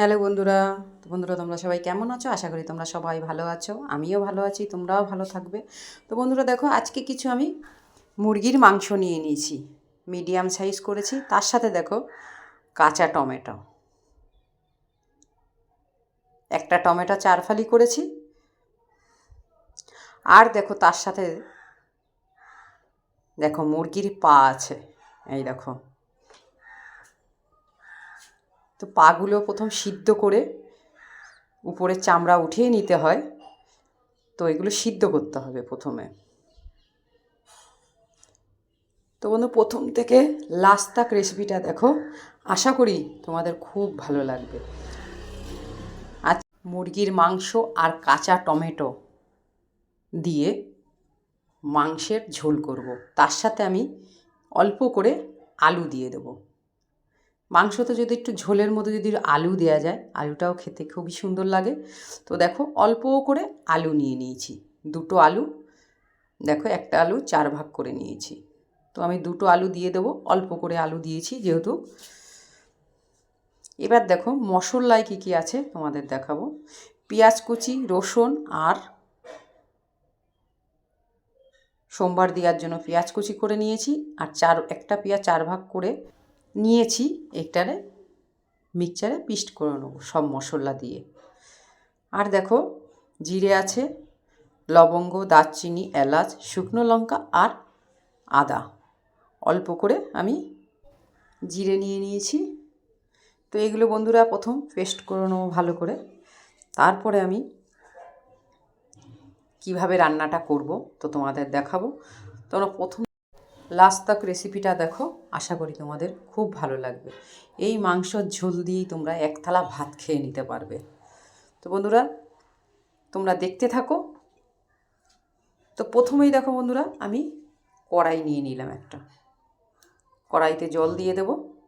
Hello বন্ধুরা, তো বন্ধুরা তোমরা সবাই কেমন আছো? আশা করি তোমরা সবাই ভালো আছো, আমিও ভালো আছি, তোমরাও ভালো থাকবে। তো বন্ধুরা দেখো, আজকে কিছু আমি মুরগির মাংস নিয়ে নিয়েছি মিডিয়াম সাইজ করেছি, তার সাথে দেখো কাঁচা টমেটো। একটা টমেটো চার ফালি করেছি, আর দেখো তার সাথে দেখো মুরগির পা আছে, এই দেখো। তো পাগুলো প্রথম সিদ্ধ করে উপরে চামড়া উঠিয়ে নিতে হয়। তো এগুলো সিদ্ধ করতে হবে প্রথমে। তো বন্ধু, প্রথম থেকে লাস্ট তাক রেসিপিটা দেখো। আশা করি তোমাদের খুব ভালো লাগবে। আজ মুরগির মাংস আর কাঁচা টমেটো দিয়ে মাংসের ঝোল করব। তার সাথে আমি অল্প করে আলু দিয়ে দেবো। মাংসতে যদি একটু ঝোলের মধ্যে যদি আলু দেওয়া যায়, আলুটাও খেতে খুবই সুন্দর লাগে। তো দেখো অল্প করে আলু নিয়ে নিয়েছি। দুটো আলু, দেখো একটা আলু চার ভাগ করে নিয়েছি। তো আমি দুটো আলু দিয়ে দেবো, অল্প করে আলু দিয়েছি যেহেতু। এবার দেখো, মশলায় কী কী আছে তোমাদের দেখাবো। পেঁয়াজ কুচি, রসুন আর সোমবার দেওয়ার জন্য পেঁয়াজ কুচি করে নিয়েছি। আর চার, একটা পেঁয়াজ চার ভাগ করে নিয়েছি একটারে মিক্সচারে পিস্ট করে নেব সব মশলা দিয়ে। আর দেখো, জিরে আছে, লবঙ্গ, দারচিনি, এলাচ, শুকনো লঙ্কা আর আদা। অল্প করে আমি জিরে নিয়ে নিয়েছি। তো এগুলো বন্ধুরা প্রথম পেস্ট করে নেব ভালো করে। তারপরে আমি কীভাবে রান্নাটা করব তো তোমাদের দেখাবো। তোমরা প্রথম লাস্ট তক রেসিপিটা দেখো, আশা করি তোমাদের খুব ভালো লাগবে। এই মাংসর ঝোল দিয়েই তোমরা এক থালা ভাত খেয়ে নিতে পারবে। তো বন্ধুরা, তোমরা দেখতে থাকো। তো প্রথমেই দেখো বন্ধুরা, আমি কড়াই নিয়ে নিলাম একটা। কড়াইতে জল দিয়ে দেব।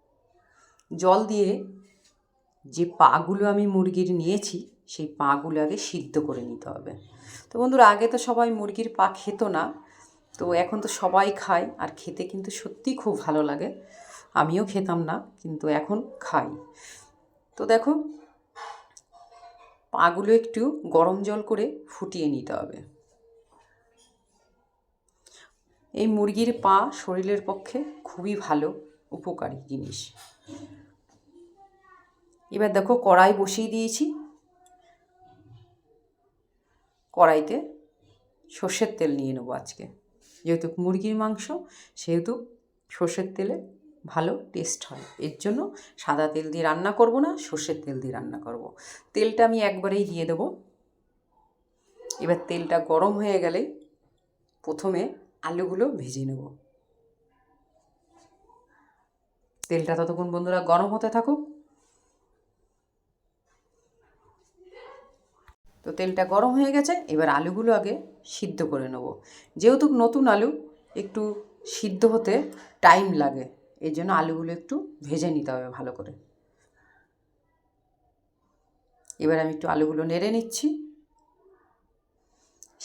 জল দিয়ে যে পাগুলো আমি মুরগির নিয়েছি, সেই পাগুলো আগে সিদ্ধ করে নিতে হবে। তো বন্ধুরা, আগে তো সবাই মুরগির পা খেত না। তো এখন তো সবাই খায় আর খেতে কিন্তু সত্যিই খুব ভালো লাগে। আমিও খেতাম না, কিন্তু এখন খাই। তো দেখো, পাগুলো একটু গরম জল করে ফুটিয়ে নিতে হবে। এই মুরগির পা শরীরের পক্ষে খুবই ভালো, উপকারী জিনিস। এবার দেখো, কড়াই বসিয়ে দিয়েছি। কড়াইতে সর্ষের তেল নিয়ে নেব আজকে। যেহেতু মুরগির মাংস, সেহেতু সর্ষের তেলে ভালো টেস্ট হয়। এর জন্য সাদা তেল দিয়ে রান্না করব না, সর্ষের তেল দিয়ে রান্না করব। তেলটা আমি একবারেই দিয়ে দেবো। এবার তেলটা গরম হয়ে গেলে প্রথমে আলুগুলো ভেজে নেব। তেলটা ততক্ষণ বন্ধুরা গরম হতে থাকুক। তো তেলটা গরম হয়ে গেছে, এবার আলুগুলো আগে সিদ্ধ করে নেব। যেহেতু নতুন আলু, একটু সিদ্ধ হতে টাইম লাগে, এই জন্য আলুগুলো একটু ভেজে নিতে হবে ভালো করে। এবার আমি একটু আলুগুলো নেড়ে নিচ্ছি।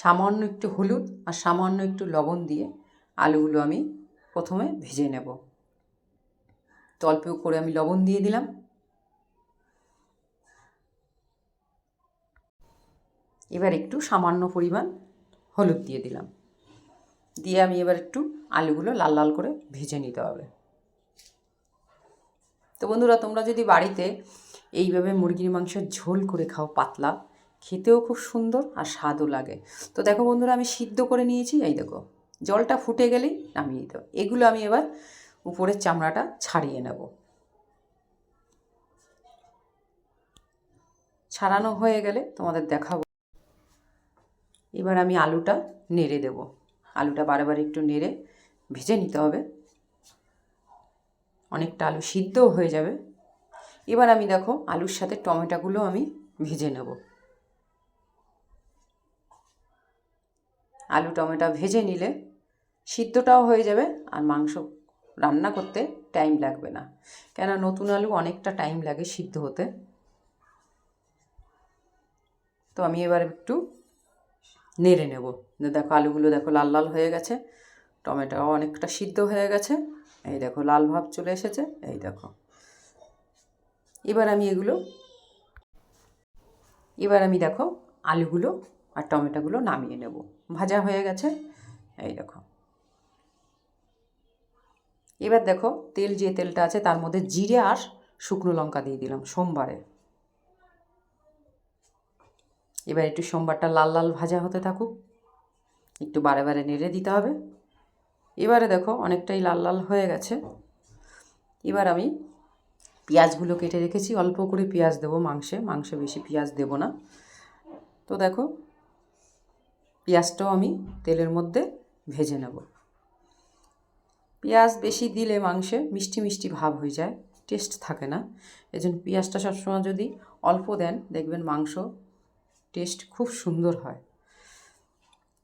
সামান্য একটু হলুদ আর সামান্য একটু লবণ দিয়ে আলুগুলো আমি প্রথমে ভেজে নেব। তো অল্প করে আমি লবণ দিয়ে দিলাম। এবার একটু সামান্য পরিমাণ হলুদ দিয়ে দিলাম। দিয়ে আমি এবার একটু আলুগুলো লাল লাল করে ভেজে নিতে হবে। তো বন্ধুরা, তোমরা যদি বাড়িতে এইভাবে মুরগির মাংসের ঝোল করে খাও পাতলা, খেতেও খুব সুন্দর আর স্বাদও লাগে। তো দেখো বন্ধুরা, আমি সিদ্ধ করে নিয়েছি, এই দেখো, জলটা ফুটে গেলেই নামিয়ে দিতে এগুলো আমি এবার উপরের চামড়াটা ছাড়িয়ে নেব। ছাড়ানো হয়ে গেলে তোমাদের দেখাবো। এবার আমি আলুটা নেড়ে দেব। আলুটা বারে একটু নেড়ে ভেজে নিতে হবে। অনেকটা আলু সিদ্ধও হয়ে যাবে। এবার আমি দেখো আলুর সাথে টমেটোগুলো আমি ভেজে নেব। আলু টমেটো ভেজে নিলে সিদ্ধটাও হয়ে যাবে আর মাংস রান্না করতে টাইম লাগবে না। কেন নতুন আলু অনেকটা টাইম লাগে সিদ্ধ হতে। তো আমি এবার একটু নেড়ে নেব। দেখো আলুগুলো দেখো লাল লাল হয়ে গেছে। টমেটো অনেকটা সিদ্ধ হয়ে গেছে। এই দেখো লাল ভাব চলে এসেছে। এই দেখো। এবার আমি এগুলো, এবার আমি দেখো আলুগুলো আর টমেটোগুলো নামিয়ে নেব। ভাজা হয়ে গেছে। এই দেখো। এবার দেখো তেল যে তেলটা আছে তার মধ্যে জিরে আর শুকনো লঙ্কা দিয়ে দিলাম সোমবারে। এবার একটু সোমবারটা লাল লাল ভাজা হতে থাকুক, একটু বারে বারে নেড়ে দিতে হবে। এবারে দেখো অনেকটাই লাল লাল হয়ে গেছে। এবার আমি পেঁয়াজগুলো কেটে রেখেছি, অল্প করে পেঁয়াজ দেবো মাংসে মাংসে বেশি পেঁয়াজ দেবো না। তো দেখো পেঁয়াজটাও আমি তেলের মধ্যে ভেজে নেব। পেঁয়াজ বেশি দিলে মাংসে মিষ্টি মিষ্টি ভাব হয়ে যায়, টেস্ট থাকে না। এই জন্য পেঁয়াজটা সবসময় যদি অল্প দেন, দেখবেন মাংস টেস্ট খুব সুন্দর হয়।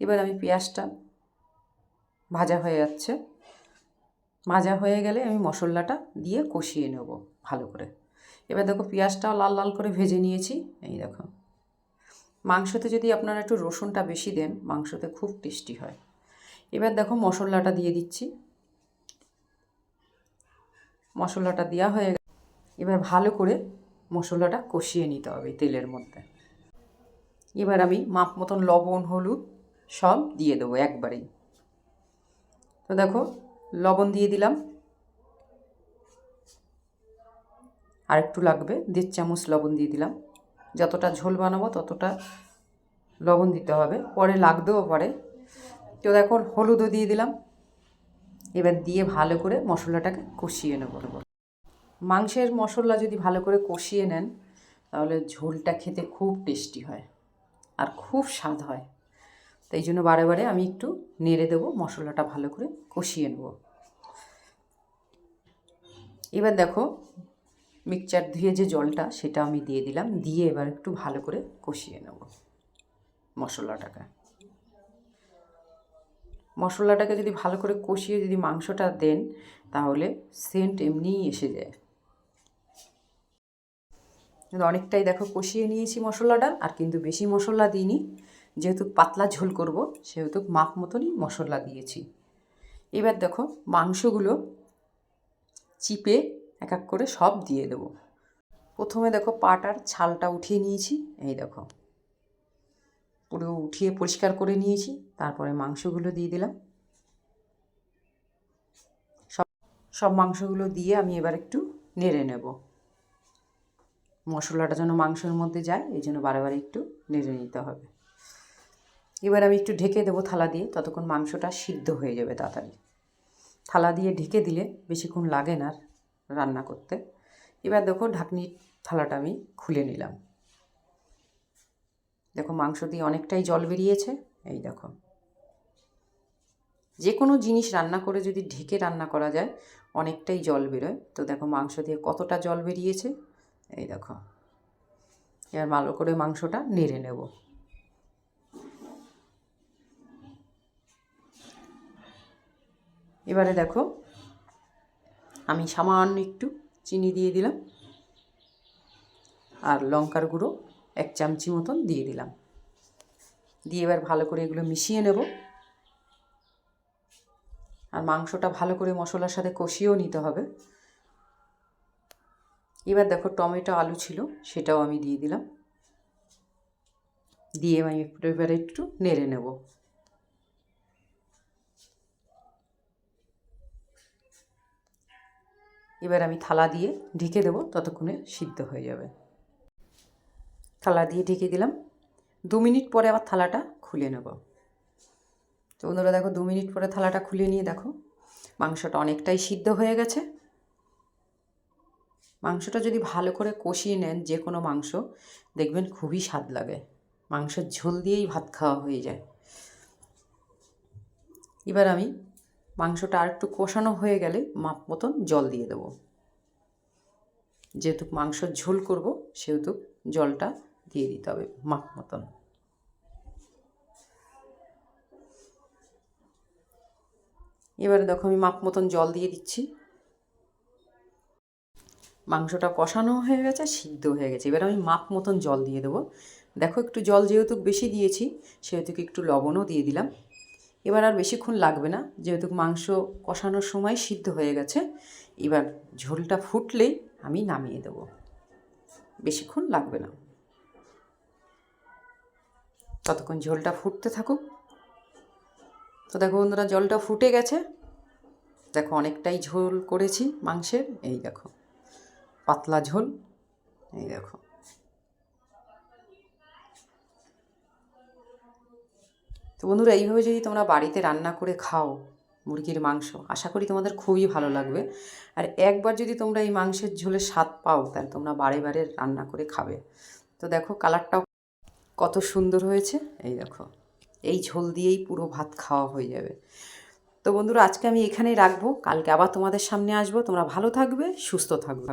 এবার আমি পেঁয়াজটা ভাজা হয়ে যাচ্ছে। ভাজা হয়ে গেলে আমি মশলাটা দিয়ে কষিয়ে নেব ভালো করে। এবার দেখো পেঁয়াজটাও লাল লাল করে ভেজে নিয়েছি। এই দেখো। মাংসতে যদি আপনারা একটু রসুনটা বেশি দেন, মাংসতে খুব টেস্টি হয়। এবার দেখো মশলাটা দিয়ে দিচ্ছি। মশলাটা দেওয়া হয়ে গেছে এবার ভালো করে মশলাটা কষিয়ে নিতে হবে তেলের মধ্যে। এবার আমি মাপ মতন লবণ, হলুদ সব দিয়ে দেবো একবারেই। তো দেখো, লবণ দিয়ে দিলাম। আর একটু লাগবে, দেড় চামচ লবণ দিয়ে দিলাম। যতটা ঝোল বানাবো ততটা লবণ দিতে হবে। পরে লাগতেও পারে। তো দেখো, হলুদও দিয়ে দিলাম। এবার দিয়ে ভালো করে মশলাটাকে কষিয়ে নেব। মাংসের মশলা যদি ভালো করে কষিয়ে নেন, তাহলে ঝোলটা খেতে খুব টেস্টি হয়। আর খুব স্বাদ হয়। তাই জন্য বারে বারে আমি একটু নেড়ে দেবো, মশলাটা ভালো করে কষিয়ে নেব। এবার দেখো মিক্সচার ধুয়ে যে জলটা সেটা আমি দিয়ে দিলাম, দিয়ে এবার একটু ভালো করে কষিয়ে নেব মশলাটাকে। মশলাটাকে যদি ভালো করে কষিয়ে যদি মাংসটা দেন, তাহলে সেন্ট এমনিই এসে যায়। কিন্তু অনেকটাই দেখো কষিয়ে নিয়েছি মশলাটা, আর কিন্তু বেশি মশলা দিইনি। যেহেতু পাতলা ঝোল করব, সেহেতু মাপ মতনই মশলা দিয়েছি। এবার দেখো মাংসগুলো চিপে এক এক করে সব দিয়ে দেবো। প্রথমে দেখো পাটার ছালটা উঠিয়ে নিয়েছি, এই দেখো। পুরো উঠিয়ে পরিষ্কার করে নিয়েছি, তারপরে মাংসগুলো দিয়ে দিলাম। সব সব মাংসগুলো দিয়ে আমি এবার একটু নেড়ে নেব। মশলাটা যেন মাংসের মধ্যে যায়, এই জন্য বারে একটু নেড়ে নিতে হবে। এবার আমি একটু ঢেকে দেবো থালা দিয়ে, ততক্ষণ মাংসটা সিদ্ধ হয়ে যাবে তাড়াতাড়ি। থালা দিয়ে ঢেকে দিলে বেশিক্ষণ লাগে না রান্না করতে। এবার দেখো ঢাকনির থালাটা আমি খুলে নিলাম। দেখো মাংস দিয়ে অনেকটাই জল বেরিয়েছে, এই দেখো। যে কোনো জিনিস রান্না করে যদি ঢেকে রান্না করা যায়, অনেকটাই জল বেরোয়। তো দেখো মাংস দিয়ে কতটা জল বেরিয়েছে এই দেখো। এবার ভালো করে মাংসটা নেড়ে নেব। এবারে দেখো, আমি সামান্য একটু চিনি দিয়ে দিলাম আর লঙ্কার গুঁড়ো এক চামচি মতন দিয়ে দিলাম। দিয়ে এবার ভালো করে এগুলো মিশিয়ে নেব। আর মাংসটা ভালো করে মশলার সাথে কষিয়েও নিতে হবে। এবার দেখো টমেটো আলু ছিল, সেটাও আমি দিয়ে দিলাম। দিয়ে আমি এবারে একটু নেড়ে নেব। এবার আমি থালা দিয়ে ঢেকে দেবো, ততক্ষণে সিদ্ধ হয়ে যাবে। থালা দিয়ে ঢেকে দিলাম। দু মিনিট পরে আবার থালাটা খুলে নেব। তো বন্ধুরা দেখো, দু মিনিট পরে থালাটা খুলে নিয়ে দেখো, মাংসটা অনেকটাই সিদ্ধ হয়ে গেছে। মাংসটা যদি ভালো করে কষিয়ে নেন যে কোনো মাংস, দেখবেন খুবই স্বাদ লাগে। মাংসের ঝোল দিয়েই ভাত খাওয়া হয়ে যায়। এবার আমি মাংসটা আর একটু কষানো হয়ে গেলে মাপ মতন জল দিয়ে দেবো। যেহেতু মাংসর ঝোল করব, সেহেতু জলটা দিয়ে দিতে হবে মাপ মতন। এবারে দেখো আমি মাপ মতন জল দিয়ে দিচ্ছি। মাংসটা কষানো হয়ে গেছে, সিদ্ধ হয়ে গেছে। এবার আমি মাপ মতন জল দিয়ে দেবো। দেখো একটু জল যেহেতু বেশি দিয়েছি, সেহেতু একটু লবণও দিয়ে দিলাম। এবার আর বেশিক্ষণ লাগবে না, যেহেতু মাংস কষানোর সময় সিদ্ধ হয়ে গেছে, এবার ঝোলটা ফুটলেই আমি নামিয়ে দেব। বেশিক্ষণ লাগবে না। ততক্ষণ ঝোলটা ফুটতে থাকুক। তো দেখো বন্ধুরা, জলটা ফুটে গেছে। দেখো অনেকটাই ঝোল করেছি মাংসের, এই দেখো। পাতলা ঝোল। এই দেখো। তো বন্ধুরা, এইভাবে যদি তোমরা বাড়িতে রান্না করে খাও মুরগির মাংস, আশা করি তোমাদের খুবই ভালো লাগবে। আর একবার যদি তোমরা এই মাংসের ঝোলের স্বাদ পাও, তাহলে তোমরা বারে বারে রান্না করে খাবে। তো দেখো, কালারটাও কত সুন্দর হয়েছে। এই দেখো, এই ঝোল দিয়েই পুরো ভাত খাওয়া হয়ে যাবে। তো বন্ধুরা, আজকে আমি এখানেই রাখব। কালকে আবার তোমাদের সামনে আসব। তোমরা ভালো থাকবে, সুস্থ থাকবে।